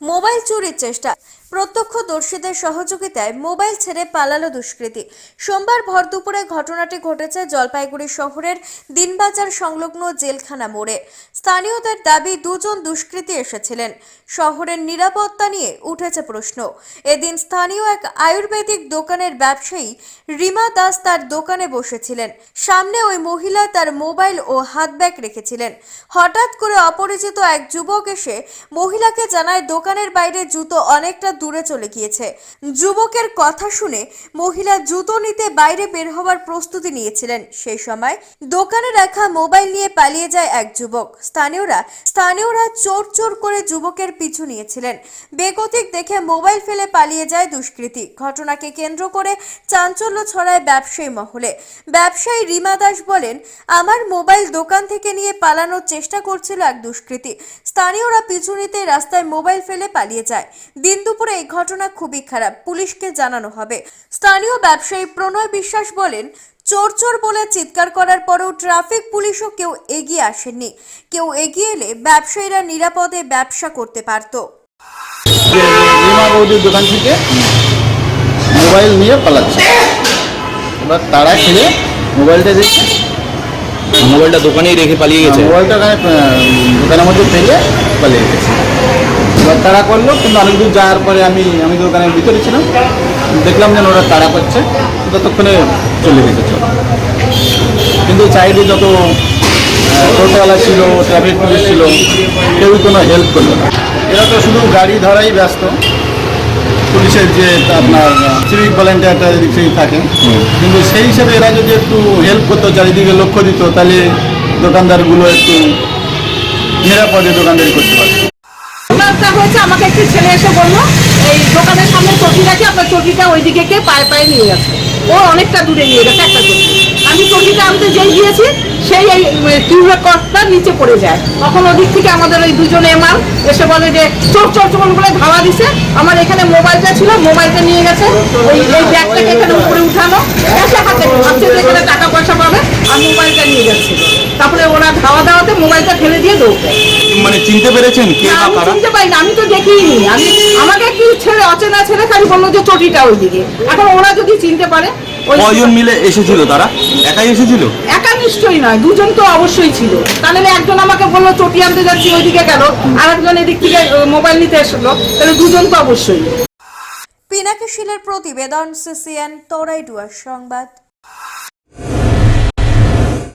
Mobile চুরির চেষ্টা। প্রত্যক্ষদর্শীদের সহযোগিতায় মোবাইল ছেড়ে পালালো দুষ্কৃতী। সোমবার ভর দুপুরে ঘটনাটি ঘটেছে জলপাইগুড়ি শহরের দিনবাজার সংলগ্ন জেলখানা মোড়ে। স্থানীয়দের দাবি, দুজন দুষ্কৃতী এসেছিলেন। শহরের নিরাপত্তা নিয়ে উঠেছে প্রশ্ন। এদিন স্থানীয় এক আয়ুর্বেদিক দোকানের ব্যবসায়ী রিমা দাস তার দোকানে বসেছিলেন। সামনে ওই মহিলা তার মোবাইল ও হাত ব্যাগ রেখেছিলেন। হঠাৎ করে অপরিচিত এক যুবক এসে মহিলাকে জানায় দোকানের বাইরে জুতো অনেকটা দূরে চলে গিয়েছে। যুবকের কথা শুনে মহিলা জুতো নিতে বাইরে বের হওয়ার প্রস্তুতি নিয়েছিলেন। সেই সময় দোকানে রাখা মোবাইল নিয়ে পালিয়ে যায় এক যুবক। স্থানীয়রা স্থানীয়রা চোর চোর করে যুবকের পিছু নিয়েছিলেন। বেগতিক দেখে মোবাইল ফেলে পালিয়ে যায় দুষ্কৃতী। ঘটনাকে কেন্দ্র করে চাঞ্চল্য ছড়ায় ব্যবসায়ী মহলে। ব্যবসায়ী রিমা দাস বলেন, আমার মোবাইল দোকান থেকে নিয়ে পালানোর চেষ্টা করছিল এক দুষ্কৃতী। স্থানীয়রা পিছু নিতে রাস্তায় মোবাইল ফেলে পালিয়ে যায়। দিন দুপুরে এই ঘটনা খুবই খারাপ, পুলিশকে জানানো হবে। স্থানীয় ব্যবসায়ী প্রণয় বিশ্বাস বলেন, চোর চোর বলে চিৎকার করার পরেও ট্রাফিক পুলিশও কেউ এগিয়ে আসেননি। কেউ এগিয়ে এলে ব্যবসায়ীরা নিরাপদে ব্যবসা করতে পারতো। দোকান থেকে মোবাইল নিয়ে পালাচ্ছে। এবার তারা খেলে মোবাইলটা দেখছে। মোবাইলটা দোকানেই রেখে পালিয়ে গেছে। মোবাইলটা দোকানের মধ্যে ফেলে পালিয়ে গেছে। এবার তাড়া করল, কিন্তু অনেক দূর যাওয়ার পরে আমি আমি দোকানের ভিতরে ছিলাম। দেখলাম যেন ওরা তাড়া করছে, ততক্ষণে চলে গেছে কিন্তু চাইলে যত টোটোওয়ালা ছিল, ট্রাফিক পুলিশ ছিল কেউ কোনো হেল্প করল না। এরা তো শুধু গাড়ি ধরাই ব্যস্ত। পুলিশের যে আপনার সিভিক ভলেন্টিয়ারটা এদিক থেকে থাকে, কিন্তু সেই হিসেবে এরা যদি একটু হেল্প করতো চারিদিকে লক্ষ্য দিত, তাহলে দোকানদারগুলো একটু নিরাপদে দোকানদারি করতে হয়েছে, আমাকে একটি ছেলে এসে বলল, এই দোকানের সামনে চটি রাখি, আপনার চটিটা ওইদিকে কে পায়ে পায়ে নিয়ে গেছে। ও অনেকটা দূরে নিয়ে গেছে, একটা চটি। আমি চটিটা আনতে যেই গিয়েছি সেই এই টিউবের কটটা নিচে পড়ে যায়। তখন ওদিক থেকে আমাদের ওই দুজনে এমাল এসে বলে যে চোর চোর চোর বলে ধাওয়া দিছে। আমার এখানে মোবাইলটা ছিল মোবাইলটা নিয়ে গেছে। ওই এই ব্যাগটাকে এখানে উপরে উঠানো। এসে হাতে ভাবছে যে এখানে টাকা পয়সা পাবে আর মোবাইলটা নিয়ে যাচ্ছে। তারপরে ওরা ধাওয়া দেওয়াতে মোবাইলটা ফেলে দিয়ে দৌড়। দেয় মানে চিনতে পেরেছেন কে না, আমি কারা? চিনতে পারি আমি তো দেখিনি। আমি আমাকে একটু ছেলে অচেনা ছেলে খালি বলল যে চটিটা ওইদিকে। এখন ওরা যদি চিনতে পারে ওই কয়জন মিলে এসেছিল তারা? একাই এসেছিল? একা নিশ্চয়ই নয়, দুজন তো অবশ্যই ছিল। তাহলে একজন আমাকে বলল, চটি আনতে যাচ্ছি, ওইদিকে গেল। আর একজন এদিক থেকে মোবাইল নিতে আসলো তাহলে দুজন তো অবশ্যই। পিনাকি শিলের প্রতিবেদন, সিসিএন তরাইডুয়ার সংবাদ।